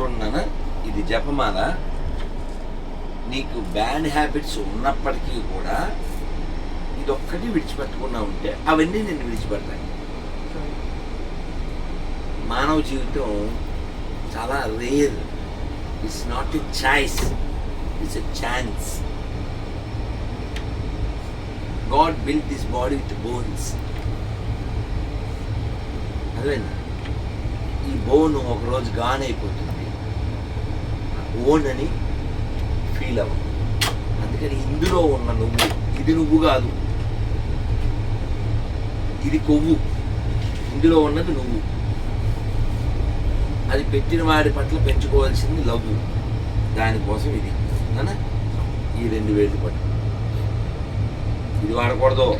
చూడన్నా ఇది జపమాల? నీకు బ్యాడ్ హ్యాబిట్స్ ఉన్నప్పటికీ కూడా ఇది ఒక్కటి విడిచిపెట్టకుండా ఉంటే అవన్నీ నేను విడిచిపెడతాను. మానవ జీవితం చాలా rare it's not a choice it's a chance God build this body with bones అదేనా ఈ బోన్ ఒకరోజు గాన్ అయిపోతుంది ఓన్ అని ఫీల్ అవ్వదు అందుకని ఇందులో ఉన్న నువ్వు ఇది నువ్వు కాదు. ఇది కొవ్వు. ఇందులో ఉన్నది నువ్వు. అది పెట్టిన వాడి పట్ల పెంచుకోవాల్సింది లవ్వు. దానికోసం ఇది. నాన్న ఈ రెండు వేలు పట్టు. ఇది వాడకూడదు.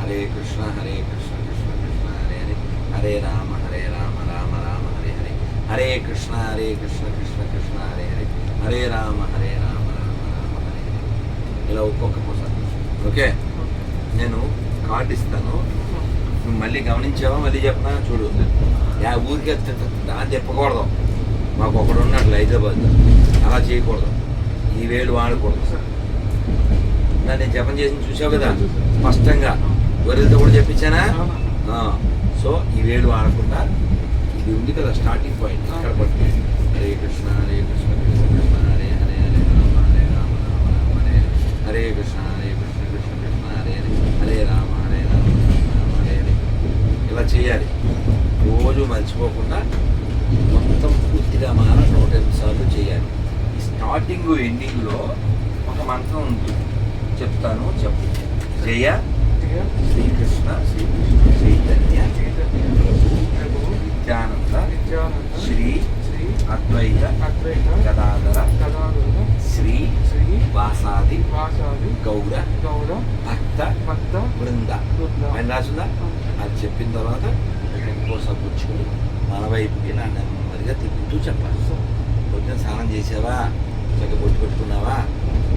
హరే కృష్ణ హరే కృష్ణ కృష్ణ కృష్ణ హరే హరే హరే రామ. హరే కృష్ణ హరే కృష్ణ కృష్ణ కృష్ణ హరే హరే. హరే రామ హరే రామ రామ రామ హరే హరే. ఇలా ఒక్కొక్క పూస ఓకే? నేను కార్డు ఇస్తాను. నువ్వు మళ్ళీ గమనించావా? మళ్ళీ చెప్పనా? చూడు. యా ఊరికే దాన్ని చెప్పకూడదు. మాకు ఒకడు ఉన్నట్లు హైదరాబాద్. అలా చేయకూడదు. ఈ వేలు వాడకూడదు. సార్ నేను జపం చేసి చూసావు కదా? స్పష్టంగా. గొర్రెలతో కూడా చెప్పించానా? సో ఈ వేలు వాడకుండా ఇది ఉంది కదా స్టార్టింగ్ పాయింట్ అక్కడ పట్టి హరే కృష్ణ హరే కృష్ణ కృష్ణ కృష్ణ హరే హరే హరే రామ హరే రామ రామ రామ హరే హరే. కృష్ణ హరే కృష్ణ కృష్ణ కృష్ణ హరే హరే హరే రామ హరే రామ రామ హరే హరే. ఇలా చేయాలి. రోజు మర్చిపోకుండా మొత్తం పూర్తిగా మాన నూట ఎనిమిది సార్లు చేయాలి. ఈ స్టార్టింగ్ ఎండింగ్లో ఒక మంత్రం ఉంటుంది చెప్తాను చెప్పు. జయ శ్రీకృష్ణ చైతన్య ప్రభు నిత్యానంద శ్రీ అద్వైత గదాధర శ్రీ వాసాది గౌర భక్త బృంద ఆయన రాసిందా? అది చెప్పిన తర్వాత ఇంకోసారి పుచ్చుకొని మన వైపుకి నా నెమ్మదిగా తిప్పుతూ చెప్పాలి. పొద్దున స్నానం చేసావా? చక్కగా బొట్టు పెట్టుకున్నావా?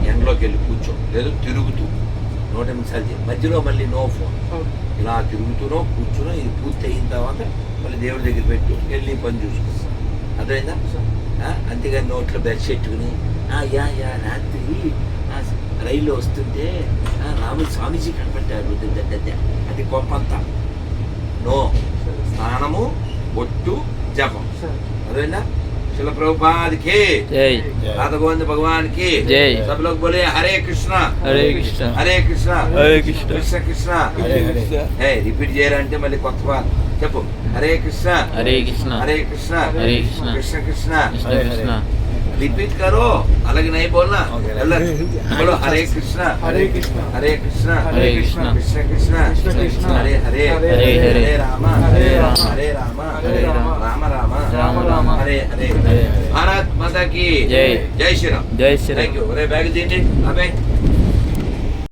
ఎండలోకి వెళ్ళి కూర్చో. లేదు తిరుగుతూ. నూట నిమిషాలు చేయి మధ్యలో మళ్ళీ నో ఫోన్ ఇలా తిరుగుతూనో కూర్చునో ఇది పూర్తి అయిన తర్వాత మళ్ళీ దేవుడి దగ్గర పెట్టు వెళ్ళి పని చూసుకో. అర్థమైందా? అంతేగాని నోట్లో బెడ్ పెట్టుకుని "ఆ, యా యా రాత్రి ఆ, రైల్లో వస్తుంటే రాముడు స్వామీజీ కనపడ్డారు ద- ద- ద- ద." అది గొప్పంతా నో స్నానము బొట్టు జపం. అదేనా శిల ప్రభుపాద్ కి జై రాధ గోవింద భగవాన్ కి జై. सब लोग बोले हरे कृष्णा హరే కృష్ణ హరే కృష్ణ హరే కృష్ణ. కృష్ణ కృష్ణ హరే కృష్ణ. ఏ రిపీట్ చేయాలంటే మళ్ళీ కొత్త పాట చెప్పు హరే కృష్ణ హరే కృష్ణ హరే కృష్ణ హరే కృష్ణ. కృష్ణ కృష్ణ కృష్ణ కృష్ణ रिपीट करो अलग नहीं बोलना अलग बोलो हरे कृष्णा हरे कृष्णा हरे कृष्णा हरे कृष्णा। कृष्ण कृष्ण कृष्ण कृष्ण। हरे हरे हरे हरे। हरे राम हरे राम। हरे राम हरे राम। राम హరే హరే. భారత్ మాతాకి జై. జై శ్రీరామ్. జై శ్రీరామ్. రే బ్యాగ్ తీయండి అబ్బాయి